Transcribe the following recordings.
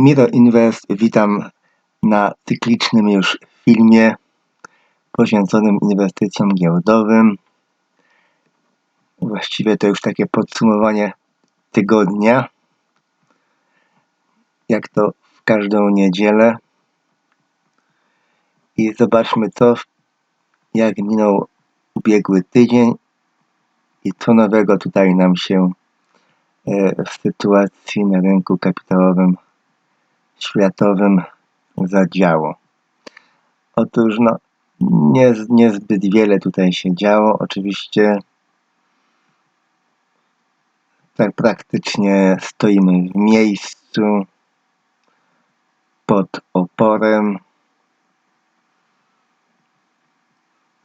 Miro Invest, witam na cyklicznym już filmie poświęconym inwestycjom giełdowym. Właściwie to już takie podsumowanie tygodnia, jak to w każdą niedzielę. I zobaczmy to, jak minął ubiegły tydzień i co nowego tutaj nam się e, w sytuacji na rynku kapitałowym światowym zadziało. Otóż no, nie, niezbyt wiele tutaj się działo. Oczywiście tak praktycznie stoimy w miejscu pod oporem.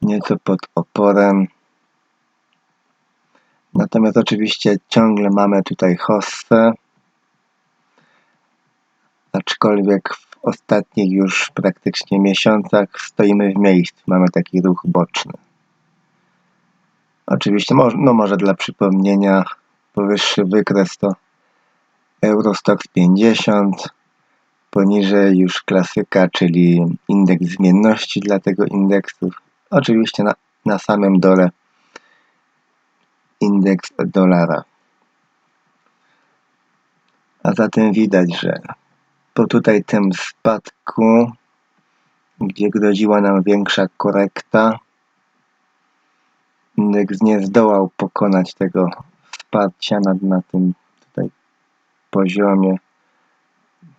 Nieco pod oporem. Natomiast oczywiście ciągle mamy tutaj hossę aczkolwiek w ostatnich już praktycznie miesiącach stoimy w miejscu, mamy taki ruch boczny. Oczywiście, no może dla przypomnienia, powyższy wykres to Eurostox 50, poniżej już klasyka, czyli indeks zmienności dla tego indeksu. Oczywiście na, na samym dole indeks dolara. A zatem widać, że po tutaj tym spadku, gdzie groziła nam większa korekta, indeks nie zdołał pokonać tego wsparcia na, na tym tutaj poziomie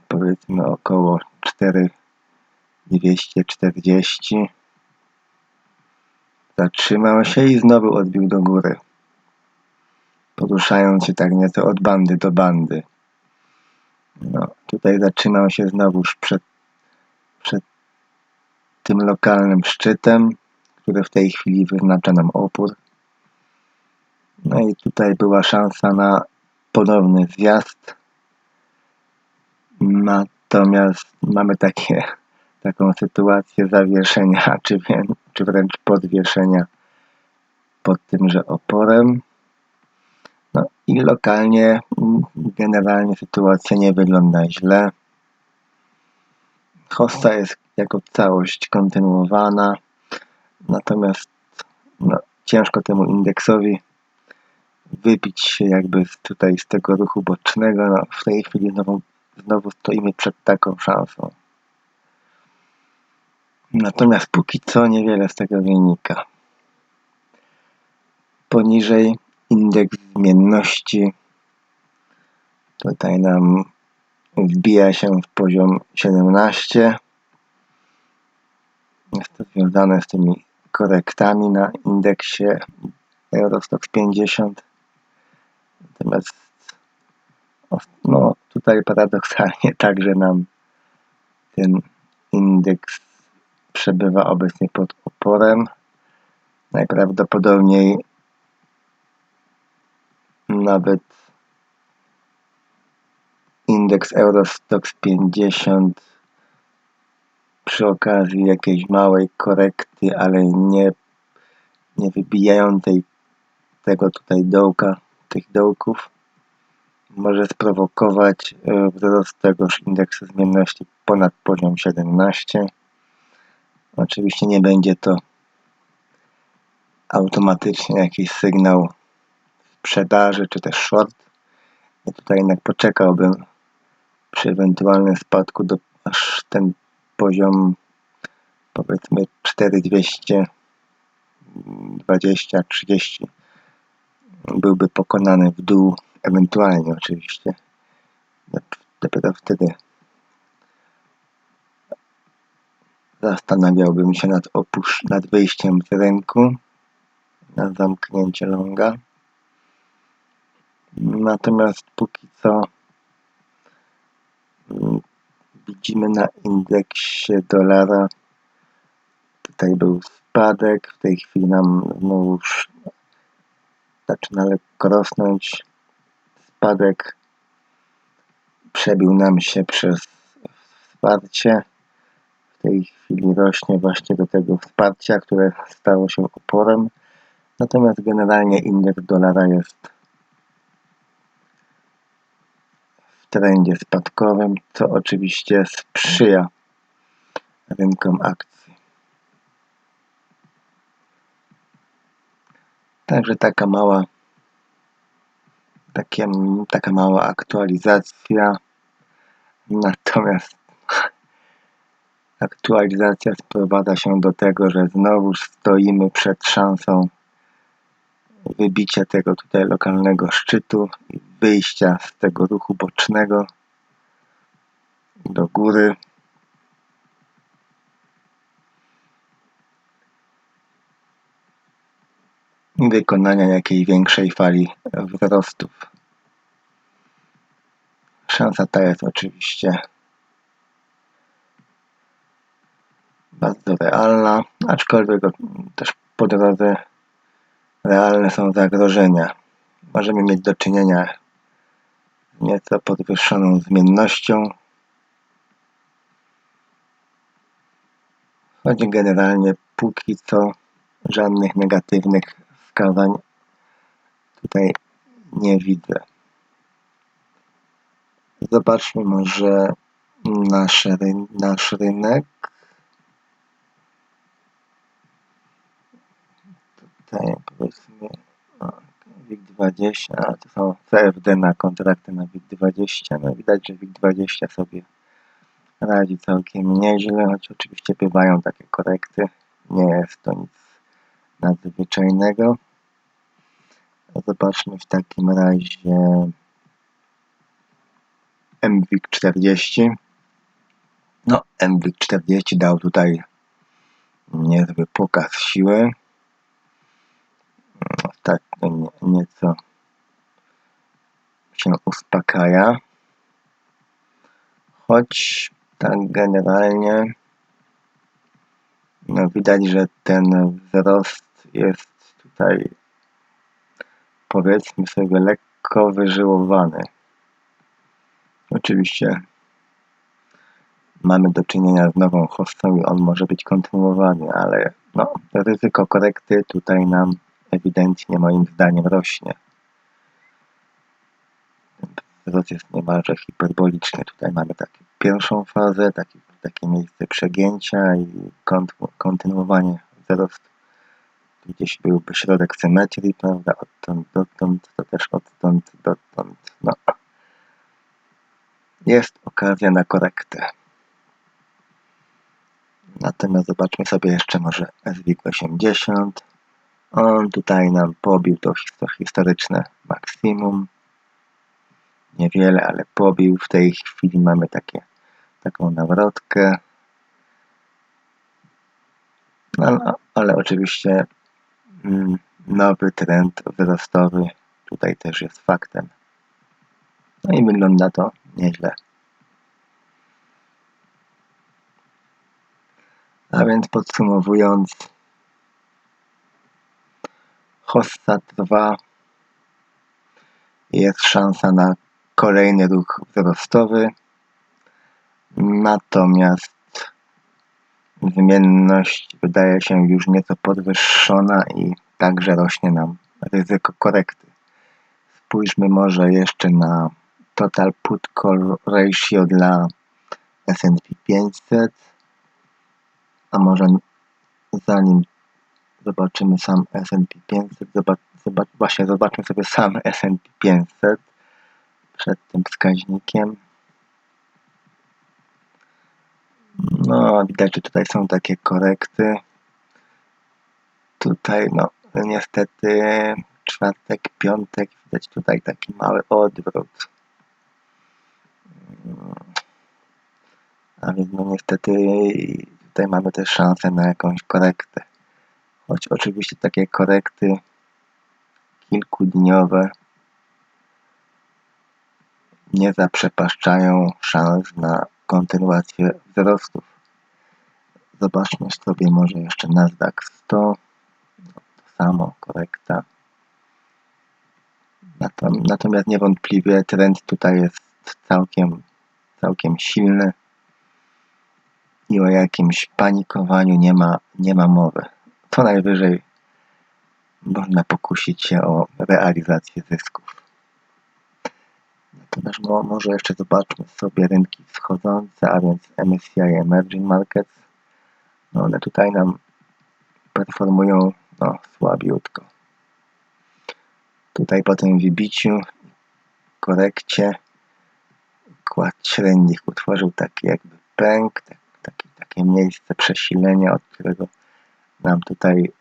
powiedzmy około 4240 zatrzymał się i znowu odbił do góry poruszając się tak nieco od bandy do bandy no, tutaj zaczynał się znowuż przed, przed tym lokalnym szczytem, który w tej chwili wyznacza nam opór. No i tutaj była szansa na ponowny zjazd. Natomiast mamy takie, taką sytuację zawieszenia, czy, czy wręcz podwieszenia pod tymże oporem. No i lokalnie mm, generalnie sytuacja nie wygląda źle. Hosta jest jako całość kontynuowana, natomiast no, ciężko temu indeksowi wybić się jakby tutaj z tego ruchu bocznego. No, w tej chwili znowu, znowu stoimy przed taką szansą. Natomiast póki co niewiele z tego wynika. Poniżej indeks zmienności. Tutaj nam wbija się w poziom 17 jest to związane z tymi korektami na indeksie Eurostox 50 natomiast no, tutaj paradoksalnie także nam ten indeks przebywa obecnie pod oporem najprawdopodobniej nawet indeks Eurostox 50 przy okazji jakiejś małej korekty, ale nie, nie wybijającej tego tutaj dołka, tych dołków może sprowokować e, wzrost tegoż indeksu zmienności ponad poziom 17. Oczywiście nie będzie to automatycznie jakiś sygnał sprzedaży czy też short. Ja tutaj jednak poczekałbym przy ewentualnym spadku do aż ten poziom powiedzmy 4220 30 byłby pokonany w dół ewentualnie oczywiście dopiero wtedy zastanawiałbym się nad, opusz nad wyjściem z rynku na zamknięcie longa natomiast póki co widzimy na indeksie dolara. Tutaj był spadek w tej chwili nam już zaczyna lekko rosnąć. Spadek przebił nam się przez wsparcie. W tej chwili rośnie właśnie do tego wsparcia, które stało się oporem. Natomiast generalnie indeks dolara jest w trendzie spadkowym, co oczywiście sprzyja rynkom akcji. Także taka mała takie, taka mała aktualizacja. Natomiast aktualizacja sprowadza się do tego, że znowu stoimy przed szansą wybicia tego tutaj lokalnego szczytu i wyjścia z tego ruchu bocznego do góry. Wykonania jakiej większej fali wzrostów. Szansa ta jest oczywiście bardzo realna, aczkolwiek też po drodze realne są zagrożenia. Możemy mieć do czynienia z nieco podwyższoną zmiennością, choć generalnie póki co żadnych negatywnych wskazań tutaj nie widzę. Zobaczmy może nasz, nasz rynek. Tutaj powiedzmy WIG20, a to są CFD na kontrakty na WIG20. No widać, że WIG20 sobie radzi całkiem nieźle, choć oczywiście bywają takie korekty. Nie jest to nic nadzwyczajnego. Zobaczmy w takim razie MWIG 40. No, MWIG 40 dał tutaj niezły pokaz siły. Nie, nieco się uspokaja. Choć tak generalnie no widać, że ten wzrost jest tutaj powiedzmy sobie lekko wyżyłowany. Oczywiście mamy do czynienia z nową hostą i on może być kontynuowany, ale no, ryzyko korekty tutaj nam ewidentnie moim zdaniem rośnie. Wzrost jest niemalże hiperboliczny. Tutaj mamy taką pierwszą fazę, taki, takie miejsce przegięcia i kontynuowanie wzrostu. Gdzieś byłby środek symetrii, prawda? Odtąd dotąd, to też odtąd dotąd. No, jest okazja na korektę. Natomiast zobaczmy sobie jeszcze może SWIG 80. On tutaj nam pobił to historyczne maksimum. Niewiele, ale pobił. W tej chwili mamy takie, taką nawrotkę. No, ale oczywiście mm, nowy trend wzrostowy tutaj też jest faktem. No i wygląda to nieźle. A więc podsumowując, Hossa trwa, jest szansa na kolejny ruch wzrostowy, natomiast wymienność wydaje się już nieco podwyższona i także rośnie nam ryzyko korekty. Spójrzmy może jeszcze na total put call ratio dla S&P 500 a może zanim zobaczymy sam S&P 500 zobacz, zobacz, właśnie zobaczmy sobie sam S&P 500 przed tym wskaźnikiem. No widać, że tutaj są takie korekty. Tutaj no niestety czwartek, piątek widać tutaj taki mały odwrót. A więc no niestety tutaj mamy też szansę na jakąś korektę. Choć oczywiście takie korekty kilkudniowe nie zaprzepaszczają szans na kontynuację wzrostów. Zobaczmy sobie może jeszcze Nasdaq 100. No, to samo, korekta. Natomiast niewątpliwie trend tutaj jest całkiem, całkiem silny i o jakimś panikowaniu nie ma, nie ma mowy. Co najwyżej można pokusić się o realizację zysków. Natomiast może jeszcze zobaczmy sobie rynki wschodzące, a więc MSCI Emerging Markets. No one tutaj nam performują no, słabiutko. Tutaj po tym wybiciu, korekcie, kład średnich utworzył taki jakby pęk, tak, taki, takie miejsce przesilenia, od którego nam tutaj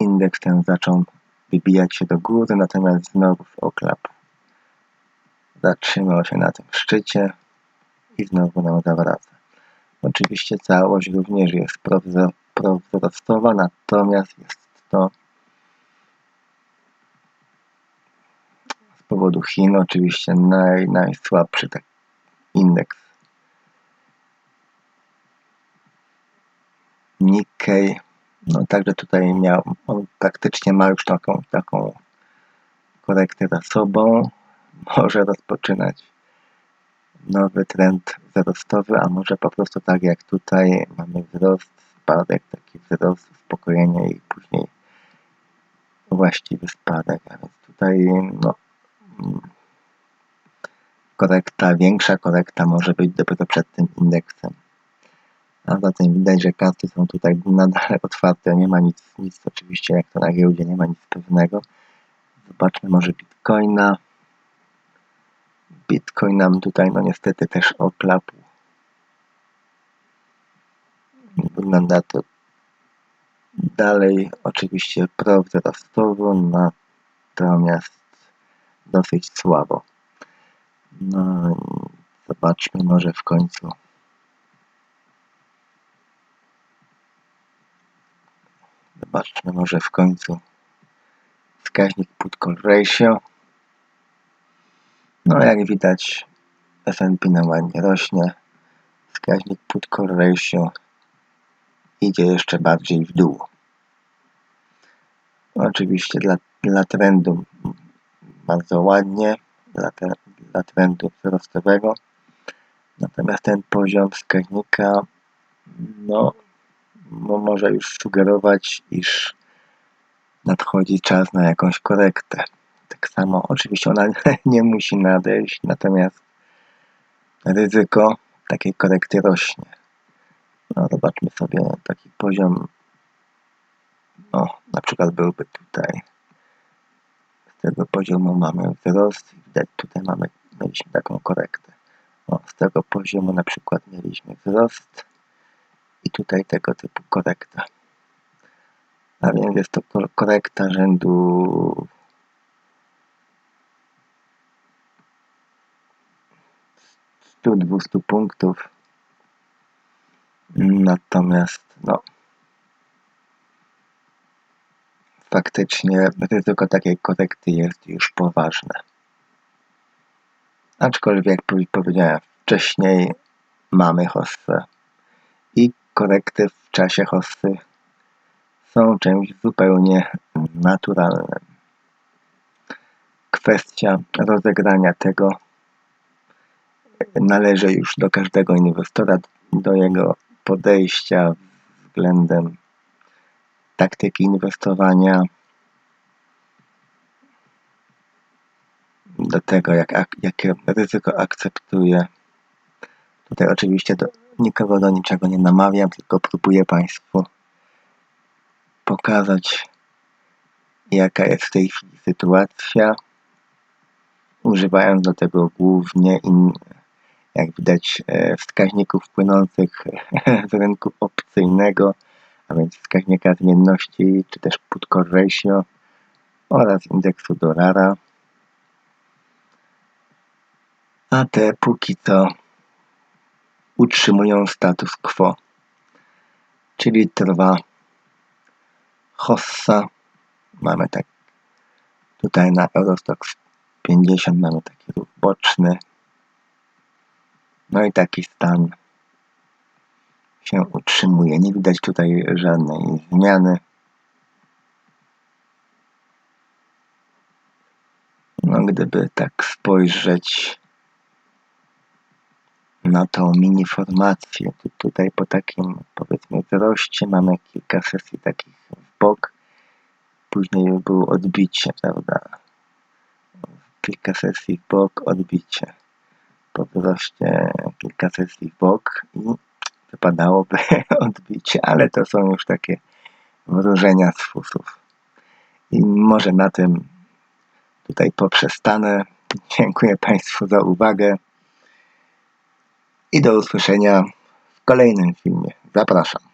indeks ten zaczął wybijać się do góry, natomiast znowu oklapł. Zatrzymał się na tym szczycie i znowu nam zawraca. Oczywiście całość również jest prowzrostowa, natomiast jest to z powodu Chin oczywiście naj, najsłabszy tak indeks. Nikkei, no także tutaj miał, praktycznie ma już taką, taką korektę za sobą. Może rozpoczynać nowy trend wzrostowy, a może po prostu tak jak tutaj mamy wzrost, spadek, taki wzrost, uspokojenie i później właściwy spadek. A więc tutaj no, korekta, większa korekta może być dopiero przed tym indeksem. A zatem widać, że karty są tutaj nadal otwarte, nie ma nic, nic oczywiście jak to na giełdzie, nie ma nic pewnego. Zobaczmy może Bitcoina. Bitcoin nam tutaj no niestety też oklapł. Wygląda to dalej oczywiście prowzrostowo, natomiast dosyć słabo. No zobaczmy może w końcu zobaczmy może w końcu wskaźnik put call ratio. No jak widać S&P nam ładnie rośnie. Wskaźnik put call ratio idzie jeszcze bardziej w dół. Oczywiście dla, dla trendu bardzo ładnie, dla, te, dla trendu wzrostowego. Natomiast ten poziom wskaźnika no, może już sugerować, iż nadchodzi czas na jakąś korektę. Tak samo, oczywiście ona nie musi nadejść, natomiast ryzyko takiej korekty rośnie. No, zobaczmy sobie taki poziom, no, na przykład byłby tutaj. Z tego poziomu mamy wzrost, widać tutaj mamy, mieliśmy taką korektę. O, z tego poziomu na przykład mieliśmy wzrost i tutaj tego typu korekta. A więc jest to ko- korekta rzędu 100-200 punktów. Natomiast no faktycznie ryzyko takiej korekty jest już poważne. Aczkolwiek jak powi- powiedziałem wcześniej mamy hossę i korekty w czasie hossy są czymś zupełnie naturalnym. Kwestia rozegrania tego należy już do każdego inwestora, do jego podejścia względem taktyki inwestowania, do tego, jak, ak- jakie ryzyko akceptuje. Tutaj oczywiście do, nikogo do niczego nie namawiam, tylko próbuję Państwu pokazać, jaka jest w tej chwili sytuacja, używając do tego głównie, in, jak widać, e, wskaźników płynących z rynku opcyjnego, a więc wskaźnika zmienności, czy też put ratio oraz indeksu dolara. A te póki co utrzymują status quo, czyli trwa hossa. Mamy tak tutaj na Eurostox 50 mamy taki ruch boczny. No i taki stan się utrzymuje. Nie widać tutaj żadnej zmiany. No, gdyby tak spojrzeć na tą mini formację, to tutaj po takim powiedzmy wzroście mamy kilka sesji takich w bok. Później było odbicie, prawda? kilka sesji w bok, odbicie. Po wzroście kilka sesji w bok i wypadałoby odbicie, ale to są już takie wróżenia z fusów. I może na tym tutaj poprzestanę. Dziękuję Państwu za uwagę i do usłyszenia w kolejnym filmie. Zapraszam.